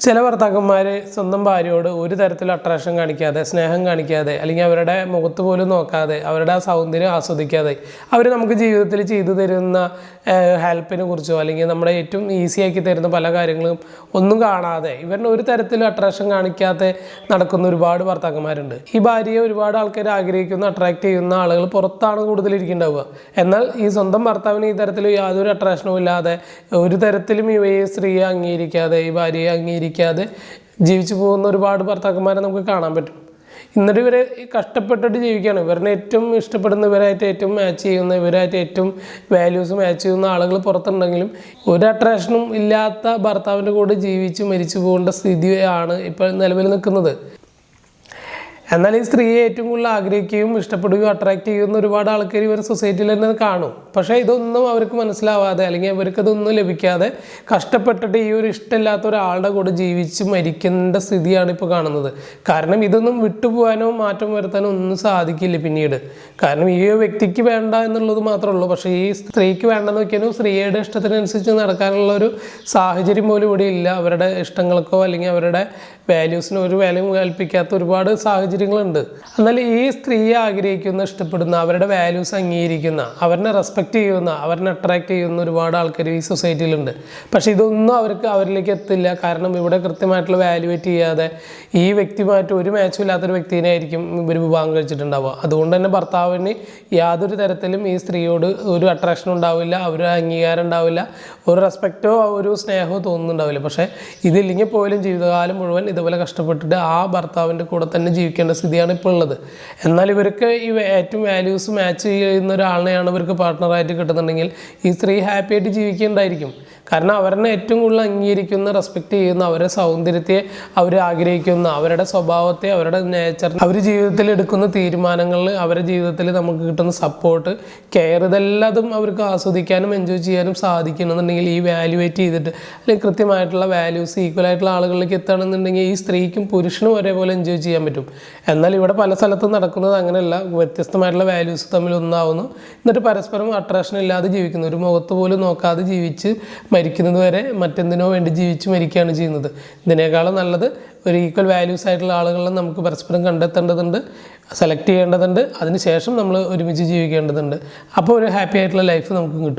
ചില ഭർത്താക്കന്മാർ സ്വന്തം ഭാര്യയോട് ഒരു തരത്തിലും അട്രാക്ഷൻ കാണിക്കാതെ സ്നേഹം കാണിക്കാതെ അല്ലെങ്കിൽ അവരുടെ മുഖത്ത് പോലും നോക്കാതെ അവരുടെ ആ സൗന്ദര്യം ആസ്വദിക്കാതെ അവർ നമുക്ക് ജീവിതത്തിൽ ചെയ്തു തരുന്ന ഹെൽപ്പിനെ കുറിച്ചോ അല്ലെങ്കിൽ നമ്മുടെ ഏറ്റവും ഈസിയാക്കി തരുന്ന പല കാര്യങ്ങളും ഒന്നും കാണാതെ ഇവരുടെ ഒരു തരത്തിലും അട്രാക്ഷൻ കാണിക്കാതെ നടക്കുന്ന ഒരുപാട് ഭർത്താക്കന്മാരുണ്ട്. ഈ ഭാര്യയെ ഒരുപാട് ആൾക്കാർ ആഗ്രഹിക്കുന്ന അട്രാക്ട് ചെയ്യുന്ന ആളുകൾ പുറത്താണ് കൂടുതൽ എന്നാൽ ഈ സ്വന്തം ഭർത്താവിന് ഈ തരത്തിൽ യാതൊരു അട്രാക്ഷനും ഇല്ലാതെ ഒരു തരത്തിലും ഇവയെ സ്ത്രീയെ അംഗീകരിക്കാതെ ഈ ഭാര്യയെ അംഗീകരിക്കാതെ ജീവിച്ചു പോകുന്ന ഒരുപാട് ഭർത്താക്കന്മാരെ നമുക്ക് കാണാൻ പറ്റും. എന്നിട്ട് ഇവരെ കഷ്ടപ്പെട്ടിട്ട് ജീവിക്കുകയാണ്. ഇവരുടെ ഏറ്റവും ഇഷ്ടപ്പെടുന്ന ഇവരായിട്ട് ഏറ്റവും മാച്ച് ചെയ്യുന്ന ഇവരായിട്ട് ഏറ്റവും വാല്യൂസ് മാച്ച് ചെയ്യുന്ന ആളുകൾ പുറത്തുണ്ടെങ്കിലും ഒരു അട്രാക്ഷനും ഇല്ലാത്ത ഭർത്താവിന്റെ കൂടെ ജീവിച്ച് മരിച്ചു പോകേണ്ട സ്ഥിതിയാണ് ഇപ്പോൾ നിലവിൽ നിൽക്കുന്നത്. എന്നാൽ ഈ സ്ത്രീയെ ഏറ്റവും കൂടുതൽ ആഗ്രഹിക്കുകയും ഇഷ്ടപ്പെടുകയും അട്രാക്ട് ചെയ്യുന്ന ഒരുപാട് ആൾക്കാർ ഇവർ സൊസൈറ്റിയിൽ തന്നെ കാണും. പക്ഷേ ഇതൊന്നും അവർക്ക് മനസ്സിലാവാതെ അല്ലെങ്കിൽ അവർക്ക് അതൊന്നും ലഭിക്കാതെ കഷ്ടപ്പെട്ടിട്ട് ഈ ഒരു ഇഷ്ടമില്ലാത്ത ഒരാളുടെ കൂടെ ജീവിച്ച് മരിക്കേണ്ട സ്ഥിതിയാണ് ഇപ്പോൾ കാണുന്നത്. കാരണം ഇതൊന്നും വിട്ടുപോകാനോ മാറ്റം വരുത്താനോ ഒന്നും സാധിക്കില്ല പിന്നീട്. കാരണം ഈ വ്യക്തിക്ക് വേണ്ട എന്നുള്ളത് മാത്രമേ ഉള്ളൂ. പക്ഷേ ഈ സ്ത്രീക്ക് വേണ്ടെന്ന് വെക്കാനും സ്ത്രീയുടെ ഇഷ്ടത്തിനനുസരിച്ച് നടക്കാനുള്ള ഒരു സാഹചര്യം പോലും ഇവിടെ ഇല്ല. അവരുടെ ഇഷ്ടങ്ങൾക്കോ അല്ലെങ്കിൽ അവരുടെ വാല്യൂസിനോ ഒരു വിലയും കൽപ്പിക്കാത്ത ഒരുപാട് സാഹചര്യങ്ങളുണ്ട്. എന്നാൽ ഈ സ്ത്രീയെ ആഗ്രഹിക്കുന്ന ഇഷ്ടപ്പെടുന്ന അവരുടെ വാല്യൂസ് അംഗീകരിക്കുന്ന അവരെ റെസ്പെക്റ്റ് ചെയ്യുന്ന അവരെ അട്രാക്ട് ചെയ്യുന്ന ഒരുപാട് ആൾക്കാർ ഈ സൊസൈറ്റിയിലുണ്ട് പക്ഷേ ഇതൊന്നും അവർക്ക് അവരിലേക്ക് എത്തില്ല. കാരണം ഇവിടെ കൃത്യമായിട്ടുള്ള വാല്യുവേറ്റ് ചെയ്യാതെ ഈ വ്യക്തിമായിട്ട് ഒരു മാച്ചും ഇല്ലാത്തൊരു വ്യക്തിനെ ആയിരിക്കും ഇവർ വിവാഹം കഴിച്ചിട്ടുണ്ടാവുക. അതുകൊണ്ട് തന്നെ ഭർത്താവിന് യാതൊരു തരത്തിലും ഈ സ്ത്രീയോട് ഒരു അട്രാക്ഷൻ ഉണ്ടാവില്ല ഒരു അംഗീകാരം ഉണ്ടാവില്ല ഒരു റെസ്പെക്റ്റോ ഒരു സ്നേഹമോ തോന്നുന്നുണ്ടാവില്ല. പക്ഷേ ഇതില്ലെങ്കിൽ പോലും ജീവിതകാലം മുഴുവൻ ഇതുപോലെ കഷ്ടപ്പെട്ടിട്ട് ആ ഭർത്താവിന്റെ കൂടെ തന്നെ ജീവിക്കേണ്ട സ്ഥിതിയാണ് ഇപ്പോൾ ഉള്ളത്. എന്നാൽ ഇവർക്ക് ഈ ഏറ്റവും വാല്യൂസ് മാച്ച് ചെയ്യുന്ന ഒരാളിനെയാണ് ഇവർക്ക് പാർട്ട്ണറായിട്ട് കിട്ടുന്നുണ്ടെങ്കിൽ ഈ സ്ത്രീ ഹാപ്പി ആയിട്ട് ജീവിക്കേണ്ടായിരിക്കും കാരണം അവരെന്നെ ഏറ്റവും കൂടുതൽ അംഗീകരിക്കുന്ന റെസ്പെക്റ്റ് ചെയ്യുന്ന അവരുടെ സൗന്ദര്യത്തെ അവർ ആഗ്രഹിക്കുന്ന അവരുടെ സ്വഭാവത്തെ അവരുടെ നേച്ചർ അവർ ജീവിതത്തിൽ എടുക്കുന്ന തീരുമാനങ്ങളിൽ അവരുടെ ജീവിതത്തിൽ നമുക്ക് കിട്ടുന്ന സപ്പോർട്ട് കെയർ ഇതെല്ലാതും അവർക്ക് ആസ്വദിക്കാനും എൻജോയ് ചെയ്യാനും സാധിക്കണമെന്നുണ്ടെങ്കിൽ ഈ വാല്യുവേറ്റ് ചെയ്തിട്ട് അല്ലെങ്കിൽ കൃത്യമായിട്ടുള്ള വാല്യൂസ് ഈക്വൽ ആയിട്ടുള്ള ആളുകളിലേക്ക് എത്തുകയാണെന്നുണ്ടെങ്കിൽ ഈ സ്ത്രീക്കും പുരുഷനും ഒരേപോലെ എൻജോയ് ചെയ്യാൻ പറ്റും. എന്നാൽ ഇവിടെ പല സ്ഥലത്തും നടക്കുന്നത് അങ്ങനെയല്ല. വ്യത്യസ്തമായിട്ടുള്ള വാല്യൂസ് തമ്മിൽ ഒന്നാവുന്നു എന്നിട്ട് പരസ്പരം അട്രാക്ഷൻ ഇല്ലാതെ ജീവിക്കുന്നു. ഒരു മുഖത്ത് പോലും നോക്കാതെ ജീവിച്ച് മരിക്കുന്നത് വരെ മറ്റെന്തിനോ വേണ്ടി ജീവിച്ച് മരിക്കുകയാണ് ചെയ്യുന്നത്. ഇതിനേക്കാളും നല്ലത് ഒരു ഈക്വൽ വാല്യൂസ് ആയിട്ടുള്ള ആളുകളെ നമുക്ക് പരസ്പരം കണ്ടെത്തേണ്ടതുണ്ട് സെലക്ട് ചെയ്യേണ്ടതുണ്ട്. അതിനുശേഷം നമ്മൾ ഒരുമിച്ച് ജീവിക്കേണ്ടതുണ്ട്. അപ്പോൾ ഒരു ഹാപ്പി ആയിട്ടുള്ള ലൈഫ് നമുക്ക് കിട്ടും.